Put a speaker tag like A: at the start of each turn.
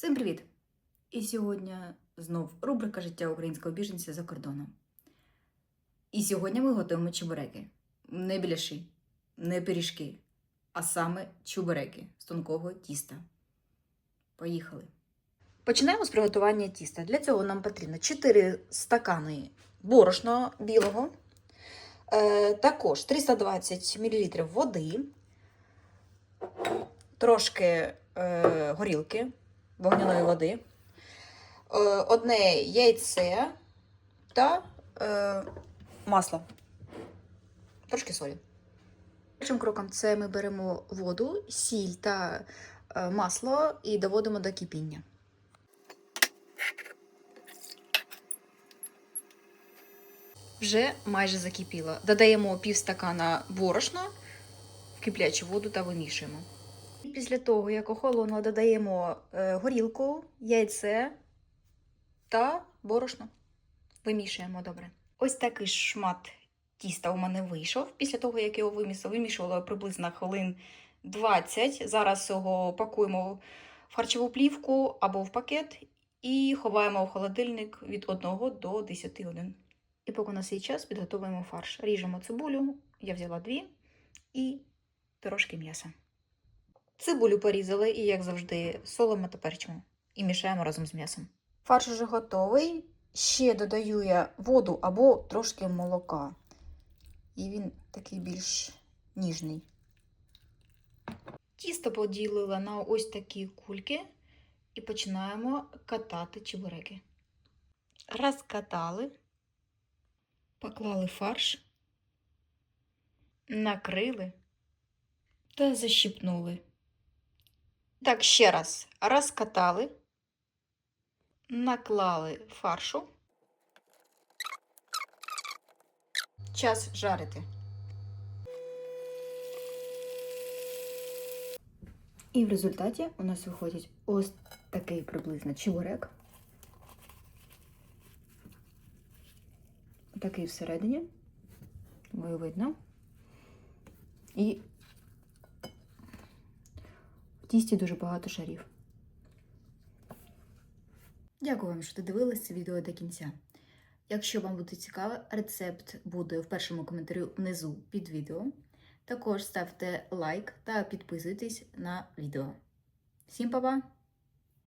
A: Всім привіт! І сьогодні знов рубрика життя українського біженця за кордоном. І сьогодні ми готуємо чебуреки. Не біляші, не пиріжки, а саме чебуреки з тонкого тіста. Поїхали. Починаємо з приготування тіста. Для цього нам потрібно 4 стакани борошна білого, е, також 320 мл води, трошки е, горілки, вогняної води, е, одне яйце та е, масло. Трошки солі. Першим кроком це ми беремо воду, сіль та е, масло і доводимо до кипіння. Вже майже закипіло. Додаємо пів стакана борошна в киплячу воду та вимішуємо. Після того, як охолонуло, додаємо е, горілку, яйце та борошно. Вимішуємо добре. Ось такий шмат тіста у мене вийшов. Після того, як його вимісила, вимішувала приблизно хвилин 20. Зараз його пакуємо в харчову плівку або в пакет і ховаємо в холодильник від 1 до 10 годин. І поки у нас є час, підготовуємо фарш. Ріжемо цибулю, я взяла дві, і трошки м'яса. Цибулю порізали і, як завжди, солимо та перчимо. І мішаємо разом з м'ясом. Фарш уже готовий. Ще додаю я воду або трошки молока. І він такий більш ніжний. Тісто поділила на ось такі кульки і починаємо катати чебуреки. Розкатали, поклали фарш, накрили та защипнули. Так, ще раз розкатали, наклали фаршу. Час жарити. І в результаті у нас виходить ось такий приблизно чебурек. Такий всередині. Ви видно. І тісті дуже багато шарів. Дякую вам, що додивились це відео до кінця. Якщо вам буде цікаво, рецепт буде в першому коментарі внизу під відео. Також ставте лайк та підписуйтесь на відео. Всім па-па!